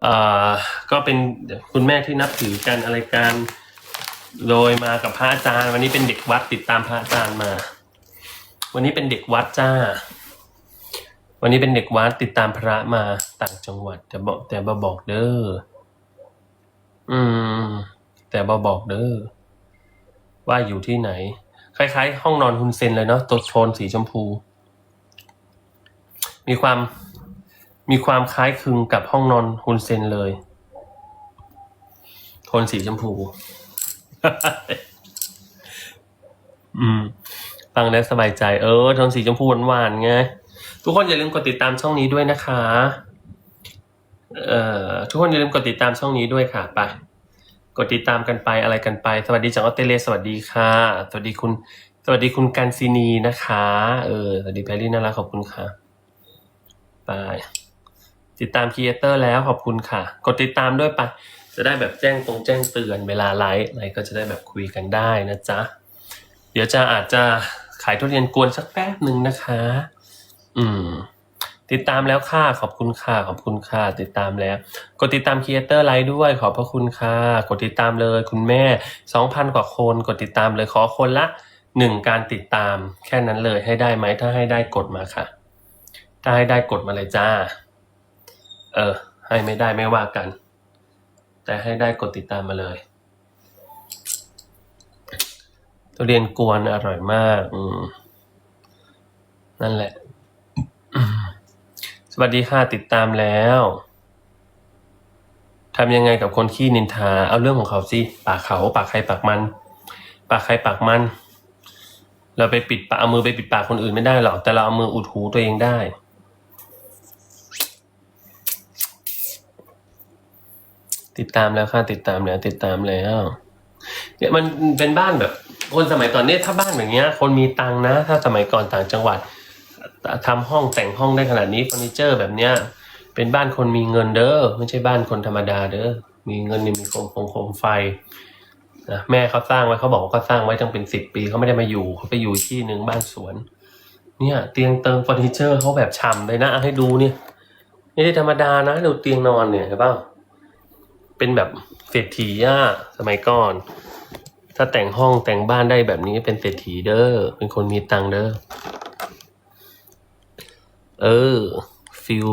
เอ่อก็เป็นคุณแม่ที่นับถือกันอะไรกันโดยมากับพระอาจารย์ วันนี้เป็นเด็กวัดติดตามพระอาจารย์มา วันนี้เป็นเด็กวัดจ้า วันนี้เป็นเด็กวัดติดตามพระมาต่างจังหวัด แต่บอกแต่บอบอกเด้ออืม แต่บอบอกเด้อว่าอยู่ที่ไหน คล้าย ๆ ห้องนอนฮุนเซนเลยเนาะตัวโทนสีชมพู มีความ มีความคล้ายคลึงกับห้องนอนฮุนเซนเลยโทนสีชมพู อืมฟังแล้วสบายใจ เออโทนสีชมพูหวานๆไง ทุกคนอย่าลืมกดติดตามช่องนี้ด้วยนะคะ เอ่อ ทุกคนอย่าลืมกดติดตามช่องนี้ด้วยค่ะไปกดติดตามกันไปอะไรกันไป สวัสดีจากออสเตรเลียสวัสดีค่ะ สวัสดีคุณ สวัสดีคุณกันซินีนะคะ เออ สวัสดีแพรรี่น่ารักขอบคุณค่ะไป ติดตามครีเอเตอร์แล้วขอบคุณค่ะ กดติดตามด้วยไป จะได้แบบแจ้งตรงแจ้งเตือนเวลาไลฟ์อะไรก็จะได้แบบคุยกันได้นะจ๊ะ เดี๋ยวจะอาจจะขายทุเรียนกวนสักแป๊บหนึ่งนะคะ อืม ติดตามแล้วค่ะขอบคุณค่ะขอบคุณค่ะติดตามแล้ว กดติดตามครีเอเตอร์ไลฟ์ด้วยขอบพระคุณค่ะกดติดตามเลยคุณแม่สองพันกว่าคน กดติดตามเลยขอคนละหนึ่งการติดตามแค่นั้นเลยให้ได้ไหมถ้าให้ได้กดมาค่ะ ถ้าให้ได้กดมาเลยจ้า เออ ให้ไม่ได้ไม่ว่ากัน แต่ให้ได้กดติดตามมาเลยทุเรียนกวนอร่อยมากอืมนั่นแหละ สวัสดีค่ะติดตามแล้วทำยังไงกับคนขี้นินทา เอาเรื่องของเขาสิปากเขาปากใครปากมัน ปากใครปากมัน เราไปปิดปากเอามือไปปิดปากคนอื่นไม่ได้หรอก แต่เราเอามืออุดหูตัวเองได้ ติดตามแล้วค่ะติดตามแล้ว ติดตามแล้วเนี่ยมันเป็นบ้านแบบ คนสมัยก่อนเนี่ยถ้าบ้านแบบเนี้ย คนมีตังนะ ถ้าสมัยก่อนต่างจังหวัดทำห้องแต่งห้องได้ขนาดนี้เฟอร์นิเจอร์แบบเนี้ยเป็นบ้านคนมีเงินเด้อไม่ใช่บ้านคนธรรมดาเด้อมีเงินนี่มีโคมโคมโคมไฟนะแม่เขาสร้างไว้เขาบอกว่าเขาสร้างไว้ตั้งเป็นสิบปีเขาไม่ได้มาอยู่เขาไปอยู่ที่หนึ่งบ้านสวน เนี่ย เตียงเติมเฟอร์นิเจอร์เขาแบบฉ่ำเลยนะให้ดูเนี่ยไม่ได้ธรรมดานะดูเตียงนอนเนี่ยเห็นเปล่า เป็นแบบเศรษฐีอะสมัยก่อน ถ้าแต่งห้องแต่งบ้านได้แบบนี้เป็นเศรษฐีเด้อเป็นคนมีตังค์เด้อเออฟิล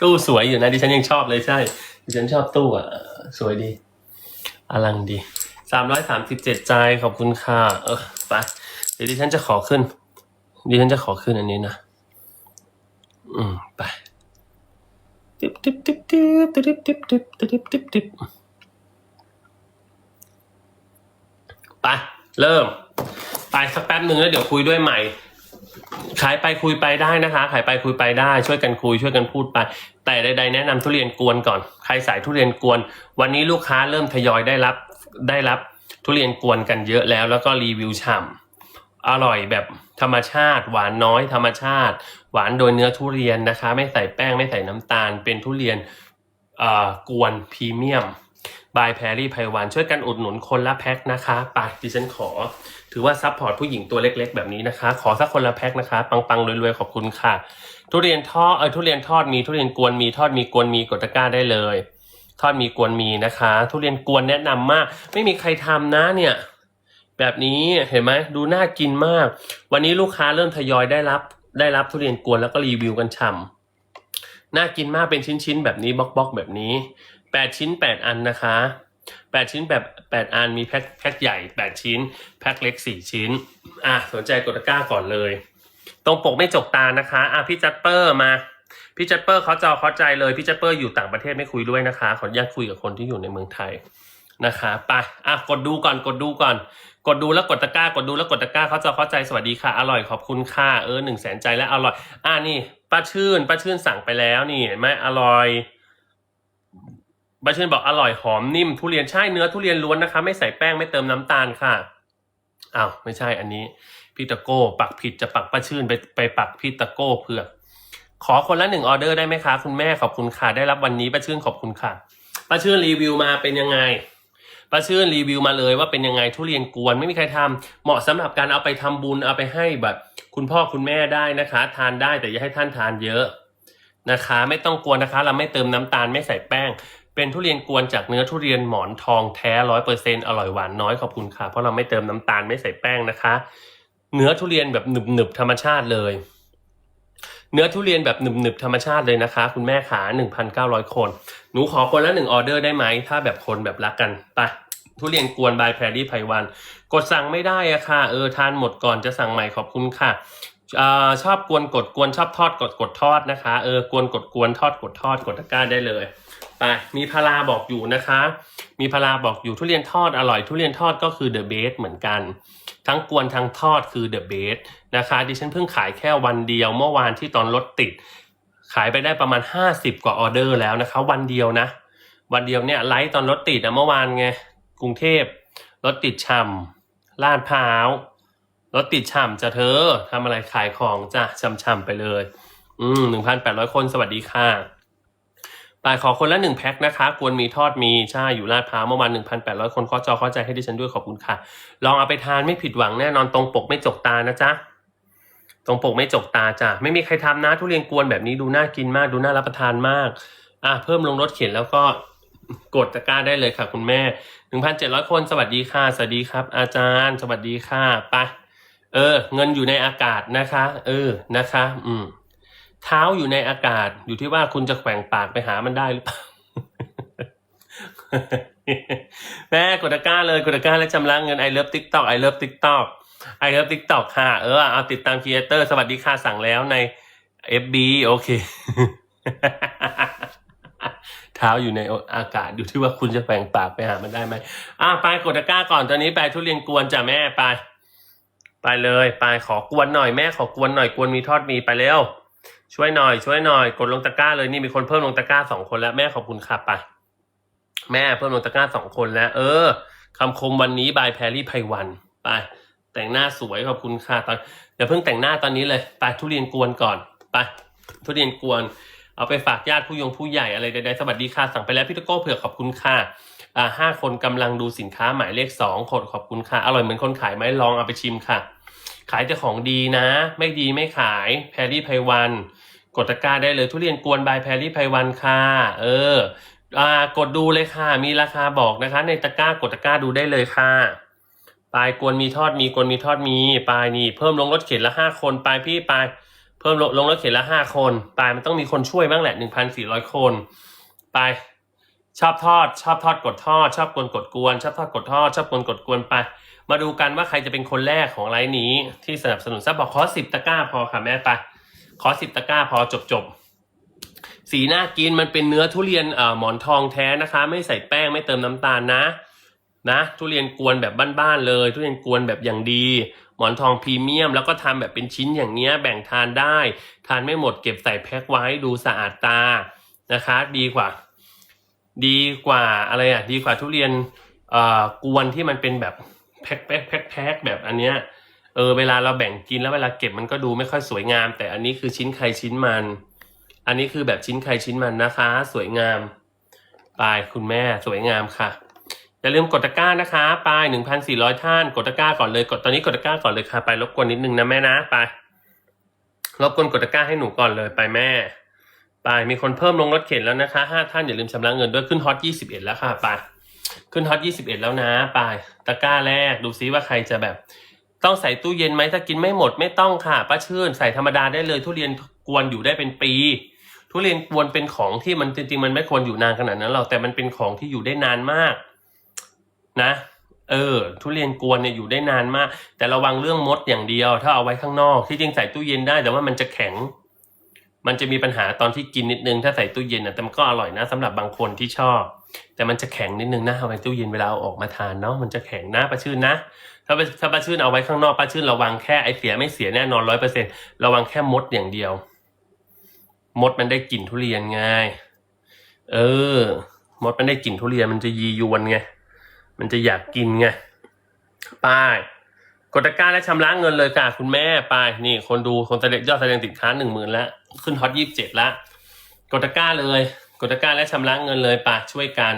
ตู้สวยอยู่นะดิฉันยังชอบเลยใช่ ดิฉันชอบตู้อะ สวยดี อลังดีสามร้อยสามสิบเจ็ดใจขอบคุณค่ะ เออไปเดี๋ยวดิฉันจะขอขึ้น ดิฉันจะขอขึ้นอันนี้นะ อืม ไป ติ๊บติ๊บติ๊บติ๊บติ๊บติ๊บติ๊บติ๊บติ๊บติ๊บไปเริ่ม ไปสักแป๊บหนึ่งแล้วเดี๋ยวคุยด้วยใหม่ขายไปคุยไปได้นะคะขายไปคุยไปได้ช่วยกันคุยช่วยกันพูดไป แต่ใด ๆ แนะนำทุเรียนกวนก่อน ใครสายทุเรียนกวน วันนี้ลูกค้าเริ่มทยอยได้รับได้รับทุเรียนกวนกันเยอะแล้วแล้วก็รีวิวฉ่ำอร่อยแบบธรรมชาติ หวานน้อยธรรมชาติ หวานโดยเนื้อทุเรียนนะคะ ไม่ใส่แป้งไม่ใส่น้ำตาล เป็นทุเรียนกวนพรีเมียมบายแพรรี่ไพวันช่วยกันอุดหนุนคนละแพ็คนะคะไปดิฉันขอ ถือว่าซัพพอร์ตผู้หญิงตัวเล็ก ๆ แบบนี้นะคะ ขอสักคนละแพ็คนะคะ ปังๆรวยๆขอบคุณค่ะ ทุเรียนทอดเออทุเรียนทอดมีทุเรียนกวนมีทอดมีกวนมีกดตะกร้าได้เลย ทอดมีกวนมีนะคะ ทุเรียนกวนแนะนำมาก ไม่มีใครทำนะเนี่ยแบบนี้เห็นไหมดูน่ากินมาก วันนี้ลูกค้าเริ่มทยอยได้รับ ได้รับทุเรียนกวนแล้วก็รีวิวกันฉ่ำน่ากินมากเป็นชิ้นๆแบบนี้บล็อกๆแบบนี้แปดชิ้นแปดอันนะคะแปดชิ้นแบบแปดอันมีแพ็คแพ็คใหญ่แปดชิ้น แพ็คเล็กสี่ชิ้น อะสนใจกดตะกร้าก่อนเลย ตรงปกไม่จกตานะคะ อะพี่จัดเปอร์มา พี่จัดเปอร์เขาจอเขาใจเลย พี่จัดเปอร์อยู่ต่างประเทศไม่คุยด้วยนะคะ ขออนุญาตคุยกับคนที่อยู่ในเมืองไทย นะคะไปอะกดดูก่อนกดดูก่อน กดดูแล้วกดตะกร้ากดดูแล้วกดตะกร้าเขาจะเข้าใจสวัสดีค่ะ อร่อยขอบคุณค่ะเออหนึ่งแสนใจแล้วอร่อย อ่านี่ป้าชื่นป้าชื่นสั่งไปแล้วนี่เห็นไหมอร่อยป้าชื่นบอกอร่อยหอมนิ่ม ทุเรียนใช่เนื้อทุเรียนล้วนนะคะ ไม่ใส่แป้งไม่เติมน้ำตาลค่ะอ้าวไม่ใช่อันนี้พี่ตะโก้ปักผิดจะปักป้าชื่นไปไปปักพี่ตะโก้เผื่อขอคนละหนึ่งออเดอร์ได้ไหมคะ คุณแม่ขอบคุณค่ะได้รับวันนี้ป้าชื่นขอบคุณค่ะป้าชื่นรีวิวมาเป็นยังไง ป้าชื่นรีวิวมาเลยว่าเป็นยังไงทุเรียนกวนไม่มีใครทำเหมาะสำหรับการเอาไปทำบุญเอาไปให้แบบ คุณพ่อคุณแม่ได้นะคะ ทานได้แต่อย่าให้ท่านทานเยอะนะคะ ไม่ต้องกลัวนะคะ เราไม่เติมน้ำตาลไม่ใส่แป้ง เป็นทุเรียนกวนจากเนื้อทุเรียนหมอนทองแท้ร้อยเปอร์เซ็นอร่อยหวานน้อยขอบคุณค่ะเพราะเราไม่เติมน้ำตาลไม่ใส่แป้งนะคะ เนื้อทุเรียนแบบหนึบหนึบๆธรรมชาติเลย เนื้อทุเรียนแบบหนึบๆธรรมชาติเลยนะคะ คุณแม่ขาหนึ่งพันเก้าร้อยคน หนูขอคนละหนึ่งออเดอร์ได้ไหม ถ้าแบบคนแบบรักกันไปทุเรียนกวนบายแพรรี่ไพวัน กดสั่งไม่ได้อะค่ะ เออทานหมดก่อนจะสั่งใหม่ขอบคุณค่ะอชอบกวนกดกวนชอบทอดกดกดทอดนะคะ เออกวนกดกวนทอดกดทอดกดตะกร้าได้เลยไปมีพาราบอกอยู่นะคะ มีพาราบอกอยู่ทุเรียนทอดอร่อย ทุเรียนทอดก็คือเดอะเบสเหมือนกัน ทั้งกวนทั้งทอดคือเดอะเบสนะคะดิฉันเพิ่งขายแค่วันเดียวเมื่อวานที่ตอนรถติด ขายไปได้ประมาณ 50 กว่าออเดอร์แล้วนะคะ วันเดียวนะ วันเดียวเนี่ยไลฟ์ตอนรถติดอะเมื่อวานไงกรุงเทพรถติดช่ำลาดพร้าวรถติดช่ำจะเธอทำอะไรขายของจ้ะช่ำๆไปเลย อืมหนึ่งพันแปดร้อยคนสวัสดีค่ะ ปายขอคนละหนึ่งแพ็คนะคะกวนมีทอดมีใช่อยู่ลาดพร้าวเมื่อวานหนึ่งพันแปดร้อยคนข้อจอเข้าใจให้ดิฉันด้วยขอบคุณค่ะ ลองเอาไปทานไม่ผิดหวังแน่นอนตรงปกไม่จกตานะจ๊ะตรงปกไม่จกตาจ้ะไม่มีใครทำนะทุเรียนกวนแบบนี้ดูน่ากินมากดูน่ารับประทานมากอะเพิ่มลงรถเข็นแล้วก็กดตะกร้าได้เลยค่ะ คุณแม่หนึ่งพันเจ็ดร้อยคนสวัสดีค่ะสวัสดีครับ อาจารย์ สวัสดีค่ะไปเออ เงินอยู่ในอากาศนะคะ เออนะคะ อืม เท้าอยู่ในอากาศอยู่ที่ว่าคุณจะแขว่งปากไปหามันได้หรือเปล่าแม่กดก้าเลยกดก้าและชำระเงินไอเลิฟติ๊กต็อกไอเลิฟติ๊กต็อกไอเลิฟติ๊กต็อกค่ะ เออเอาติดตามครีเอเตอร์สวัสดีค่ะสั่งแล้วใน FB โอเค เท้าอยู่ในอากาศอยู่ที่ว่าคุณจะแฝงปากไปหามันได้ไหมอะไปกดก้าก่อนตอนนี้ไปทุเรียนกวนจ้ะแม่ไป ไปเลย ไปขอกวนหน่อยแม่ขอกวนหน่อยกวนมีทอดมีไปเร็ว ช่วยหน่อย ช่วยหน่อย กดลงตะกร้าเลยนี่มีคนเพิ่มลงตะกร้าสองคนแล้วแม่ขอบคุณค่ะไปแม่เพิ่มลงตะกร้าสองคนแล้ว เออคำคมวันนี้บายแพรรี่ไพวันไป แต่งหน้าสวยขอบคุณค่ะตอนอย่าเพิ่งแต่งหน้าตอนนี้เลยไปทุเรียนกวนก่อนไปทุเรียนกวน เอาไปฝากญาติผู้ยงผู้ใหญ่อะไรใดๆสวัสดีค่ะสั่งไปแล้วพี่ตะโก้เผื่อขอบคุณค่ะอ่าห้าคนกำลังดูสินค้าหมายเลขสองกดขอบคุณค่ะ อร่อยเหมือนคนขายไหมลองเอาไปชิมค่ะ ขายแต่ของดีนะ ไม่ดีไม่ขายแพรรี่ไพวัน กดตะกร้าได้เลยทุเรียนกวนบายแพรรี่ไพวันค่ะ เอออ่ากดดูเลยค่ะ มีราคาบอกนะคะ ในตะกร้ากดตะกร้าดูได้เลยค่ะปลายกวนมีทอดมีกวนมีทอดมีปลายนี่เพิ่มลงรถเข็นละห้าคนปลายพี่ปลายเพิ่มลงลงรถเข็นละห้าคนปลายมันต้องมีคนช่วยบ้างแหละหนึ่งพันสี่ร้อยคนปลายชอบทอด ชอบทอดกดทอด ชอบกวนกดกวน ชอบทอดกดทอด ชอบกวนกดกวนไป มาดูกันว่าใครจะเป็นคนแรกของไลน์นี้ที่สนับสนุนซับบอกขอสิบตะกร้าพอค่ะแม่ไป ขอสิบตะกร้าพอจบจบสีน่ากินมันเป็นเนื้อทุเรียนเอ่อหมอนทองแท้นะคะ ไม่ใส่แป้งไม่เติมน้ำตาลนะนะ ทุเรียนกวนแบบบ้านๆเลย ทุเรียนกวนแบบอย่างดี หมอนทองพรีเมียม แล้วก็ทำแบบเป็นชิ้นอย่างเงี้ยแบ่งทานได้ ทานไม่หมดเก็บใส่แพ็คไว้ดูสะอาดตานะคะ ดีกว่า ดีกว่าอะไรอะดีกว่าทุเรียนเอ่อกวนที่มันเป็นแบบแพ็คแพ็คแพ็คแพ็คแบบอันเนี้ย เออเวลาเราแบ่งกินแล้วเวลาเก็บมันก็ดูไม่ค่อยสวยงาม แต่อันนี้คือชิ้นใครชิ้นมัน อันนี้คือแบบชิ้นใครชิ้นมันนะคะ สวยงามปลายคุณแม่สวยงามค่ะอย่าลืมกดตะกร้านะคะปลายหนึ่งพันสี่ร้อยท่านกดตะกร้าก่อนเลยกดตอนนี้กดตะกร้าก่อนเลยค่ะ ไปรบกวนนิดนึงนะแม่นะไปรบกวนกดตะกร้าให้หนูก่อนเลยไปแม่ ไปมีคนเพิ่มลงรถเข็นแล้วนะคะห้าท่านอย่าลืมชำระเงินด้วยขึ้นฮอตยี่สิบเอ็ดแล้วค่ะไปขึ้นฮอตยี่สิบเอ็ดแล้วนะไปตะกร้าแรกดูซิว่าใครจะแบบ ต้องใส่ตู้เย็นไหมถ้ากินไม่หมดไม่ต้องค่ะป้าชื่น ใส่ธรรมดาได้เลย ทุเรียนกวนอยู่ได้เป็นปี ทุเรียนกวนเป็นของที่มันจริงๆ มันไม่ควรอยู่นานขนาดนั้นหรอกแต่มันเป็นของที่อยู่ได้นานมาก นะ เออ ทุเรียนกวนเนี่ยอยู่ได้นานมาก แต่ระวังเรื่องมดอย่างเดียว ถ้าเอาไว้ข้างนอก ที่จริงใส่ตู้เย็นได้แต่ว่ามันจะแข็ง มันจะมีปัญหาตอนที่กินนิดนึงถ้าใส่ตู้เย็นนะแต่มันก็อร่อยนะสำหรับบางคนที่ชอบ แต่มันจะแข็งนิดนึงนะเอาไว้ตู้เย็นเวลาเอาออกมาทานเนาะมันจะแข็งนะป้าชื่นนะ ถ้าไปถ้าป้าชื่นเอาไว้ข้างนอกป้าชื่นระวังแค่ไอเสียไม่เสียแน่นอนร้อยเปอร์เซ็นระวังแค่มดอย่างเดียว มดมันได้กลิ่นทุเรียนไงเออ มดมันได้กลิ่นทุเรียนมันจะยียวนไงมันจะอยากกินไงไป้ายกดตะกร้าและชำระเงินเลยค่ะคุณแม่ไปนี่ คนดูคนแสดงยอดแสดงสินค้าหนึ่งหมื่นแล้วขึ้นฮอตยี่สิบเจ็ดล้วกดตะกร้าเลย กดตะกร้าและชำระเงินเลยไป่ะช่วยกัน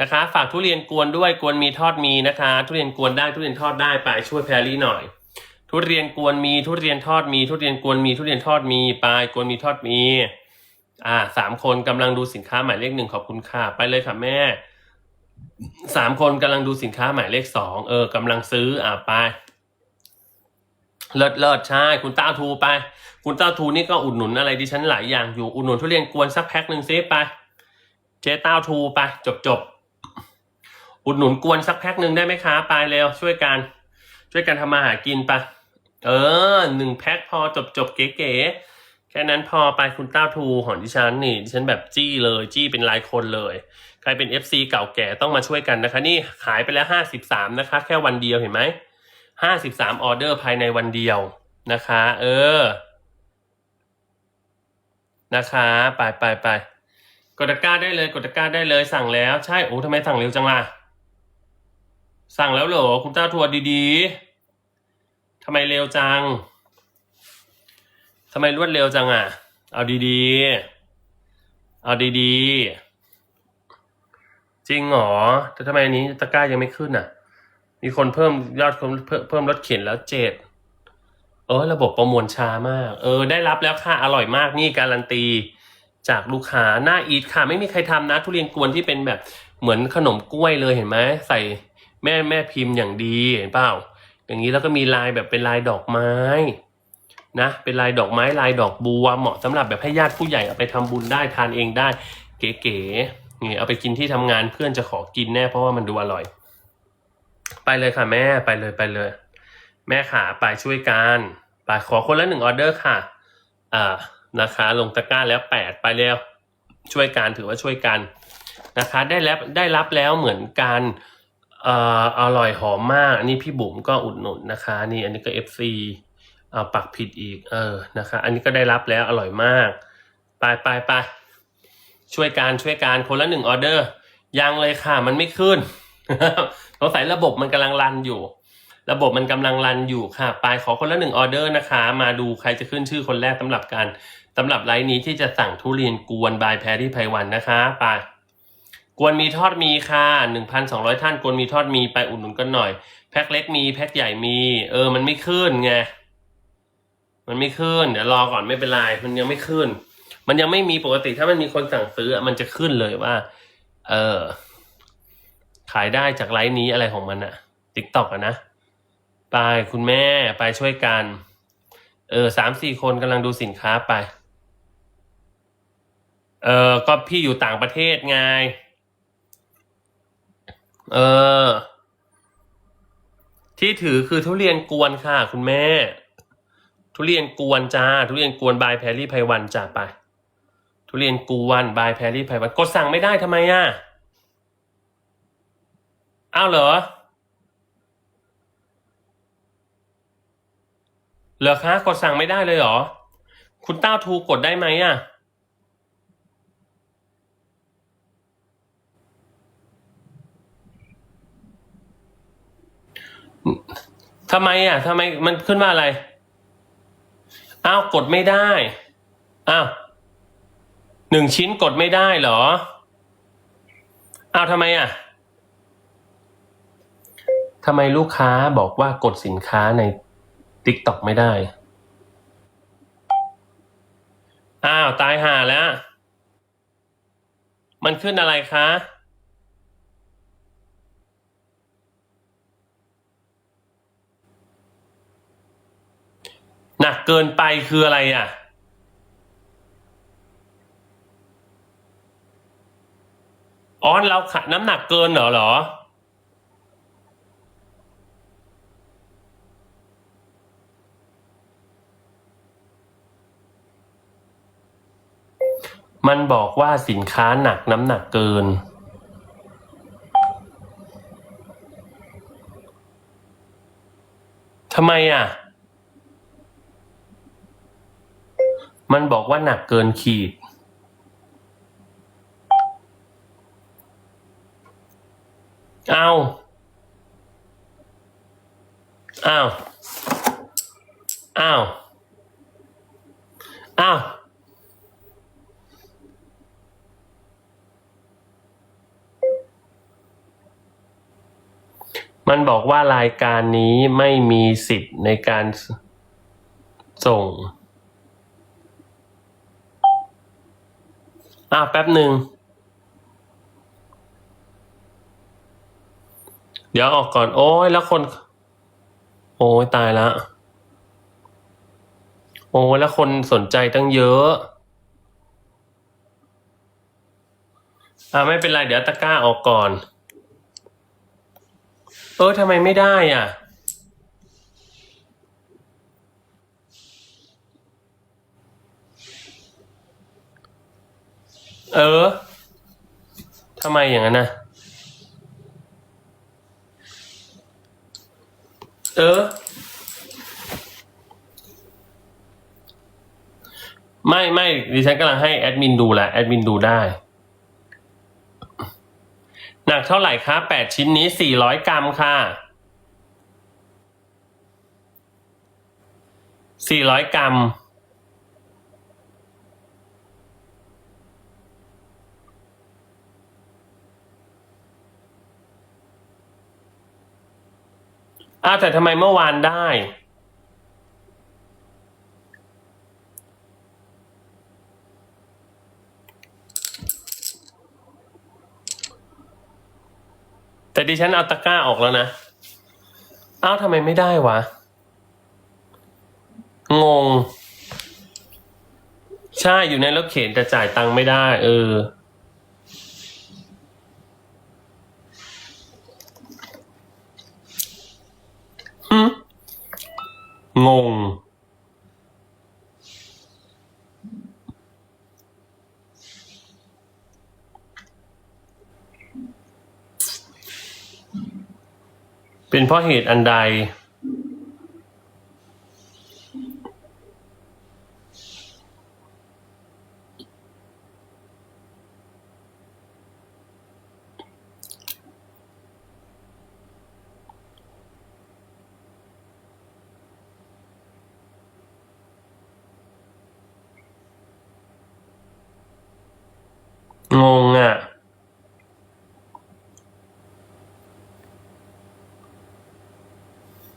นะคะ ฝากทุเรียนกวนด้วยกวนมีทอดมีนะคะ ทุเรียนกวนได้ทุเรียนทอดได้ไปช่วยแพรรี่หน่อย ทุเรียนกวนมีทุเรียนทอดมี ทุเรียนกวนมีทุเรียนทอดมีไปกวนมีทอดมี อ่าสามคนกำลังดูสินค้าหมายเลขหนึ่งขอบคุณค่ะไปเลยค่ะแม่สามคนกำลังดูสินค้าหมายเลขสองเออกำลังซื้ออ่าไปเลิศเลิศใช่ คุณต้าทูไป คุณต้าทูนี่ก็อุดหนุนอะไรดิฉันหลายอย่างอยู่อุดหนุนทุเรียนกวนสักแพ็คหนึ่งซิไป เจ๊ต้าทูไปจบจบ อุดหนุนกวนสักแพ็คหนึ่งได้ไหมคะไปเร็วช่วยกัน ช่วยกันทำมาหากินไปเออหนึ่งแพ็คพอจบจบเก๋ๆแค่นั้นพอไปคุณต้าทูของดิฉันนี่ดิฉันแบบจี้เลยจี้เป็นรายคนเลย ใครเป็น FC เก่าแก่ต้องมาช่วยกันนะคะ นี่ขายไปแล้วห้าสิบสามนะคะ แค่วันเดียวเห็นไหมห้าสิบสามออเดอร์ภายในวันเดียวนะคะ เออ นะคะไปไปไปกดตะกร้าได้เลยกดตะกร้าได้เลยสั่งแล้วใช่โอ้ทำไมสั่งเร็วจังล่ะ สั่งแล้วเหรอคุณต้าทัวร์ดีๆทำไมเร็วจังทำไมรวดเร็วจังอะ เอาดีๆ เอาดีๆ จริงเหรอ แต่ทำไมอันนี้ตะกร้ายังไม่ขึ้นอะ มีคนเพิ่มยอดคนเพิ่มเพิ่มรถเข็นแล้วเจ็ด เออ ระบบประมวลช้ามาก เออ ได้รับแล้วค่ะ อร่อยมากนี่การันตี จากลูกค้าหน้าอีทค่ะ ไม่มีใครทำนะ ทุเรียนกวนที่เป็นแบบเหมือนขนมกล้วยเลยเห็นไหมใส่ แม่แม่พิมพ์อย่างดีเห็นเปล่า อย่างนี้แล้วก็มีลายแบบเป็นลายดอกไม้นะเป็นลายดอกไม้ลายดอกบัวเหมาะสำหรับแบบให้ญาติผู้ใหญ่เอาไปทำบุญได้ทานเองได้ เก๋ๆนี่เอาไปกินที่ทำงานเพื่อนจะขอกินแน่เพราะว่ามันดูอร่อย ไปเลยค่ะแม่ไปเลยไปเลย แม่ขาไปช่วยกันไปขอคนละหนึ่งออเดอร์ค่ะอ่านะคะ ลงตะกร้าแล้วแปดไปแล้วช่วยกันถือว่าช่วยกันนะคะ ได้แล้วได้รับแล้วเหมือนกัน อ่ออร่อยหอมมาก อันนี้พี่บุ๋มก็อุดหนุนนะคะ นี่อันนี้ก็เอฟซีเอาปักผิดอีก เออนะคะ อันนี้ก็ได้รับแล้วอร่อยมาก ไปไปไปช่วยกันช่วยกันคนละหนึ่งออเดอร์ยังเลยค่ะ มันไม่ขึ้นสงสัยระบบมันกำลังรันอยู่ ระบบมันกำลังรันอยู่ค่ะ ไปขอคนละหนึ่งออเดอร์นะคะ มาดูใครจะขึ้นชื่อคนแรกสำหรับการสำหรับไลน์นี้ที่จะสั่งทุเรียนกวนบายแพรที่ไพวันนะคะ ไป กวนมีทอดมีค่ะหนึ่งพันสองร้อยท่านกวนมีทอดมีไปอุดหนุนกันหน่อย แพ็คเล็กมีแพ็คใหญ่มี เออ มันไม่ขึ้นไง มันไม่ขึ้น เดี๋ยวรอก่อนไม่เป็นไร มันยังไม่ขึ้น มันยังไม่มีปกติถ้ามันมีคนสั่งซื้ออะมันจะขึ้นเลยว่า เออ ขายได้จากไลน์นี้อะไรของมันอะติ๊กต็อกอะนะไปคุณแม่ไปช่วยกัน เออสามสี่คนกำลังดูสินค้าไป เออก็พี่อยู่ต่างประเทศไง เออ ที่ถือคือทุเรียนกวนค่ะ คุณแม่ ทุเรียนกวนจ้า ทุเรียนกวนบายแพรรี่ไพวันจ้าไป ทุเรียนกวนบายแพรรี่ไพวันกดสั่งไม่ได้ทำไมอะอ้าวเหรอเหรอคะกดสั่งไม่ได้เลยเหรอ คุณต้าทูกดได้ไหมอะ ทำไมอะทำไมมันขึ้นว่าอะไร อ้าวกดไม่ได้ อ้าวหนึ่งชิ้นกดไม่ได้เหรอ อ้าวทำไมอะทำไมลูกค้าบอกว่ากดสินค้าในติ๊กต็อกไม่ได้ อ้าว ตายห่าแล้ว มันขึ้นอะไรคะ หนักเกินไปคืออะไรอะอ๋อเราขะน้ำหนักเกินเหรอหรอ มันบอกว่าสินค้าหนักน้ำหนักเกินทำไมอะ มันบอกว่าหนักเกินขีด เอาอ้าวอ้าวอ้าวมันบอกว่ารายการนี้ไม่มีสิทธิ์ในการสส่ง อะแป๊บหนึ่ง เดี๋ยวออกก่อน โอ้ยแล้วคน โอ้ยตายละโอ้ยแล้วคนสนใจตั้งเยอะ อ่าไม่เป็นไร เดี๋ยวตะกร้าออกก่อน เออทำไมไม่ได้อะ เออทำไมอย่างนั้นนะเออ ไม่ไม่ดิฉันกำลังให้แอดมินดูแหละแอดมินดูได้ หนักเท่าไหร่คะแปดชิ้นนี้สี่ร้อยกรัมค่ะสี่ร้อยกรัม อ้าวแต่ทำไมเมื่อวานได้ แต่ดิฉันเอาตะกร้าออกแล้วนะอ้าวทำไมไม่ได้วะ งง ใช่อยู่ในรถเข็นแต่จ่ายตังค์ไม่ได้ เออ งง เป็นเพราะเหตุอันใด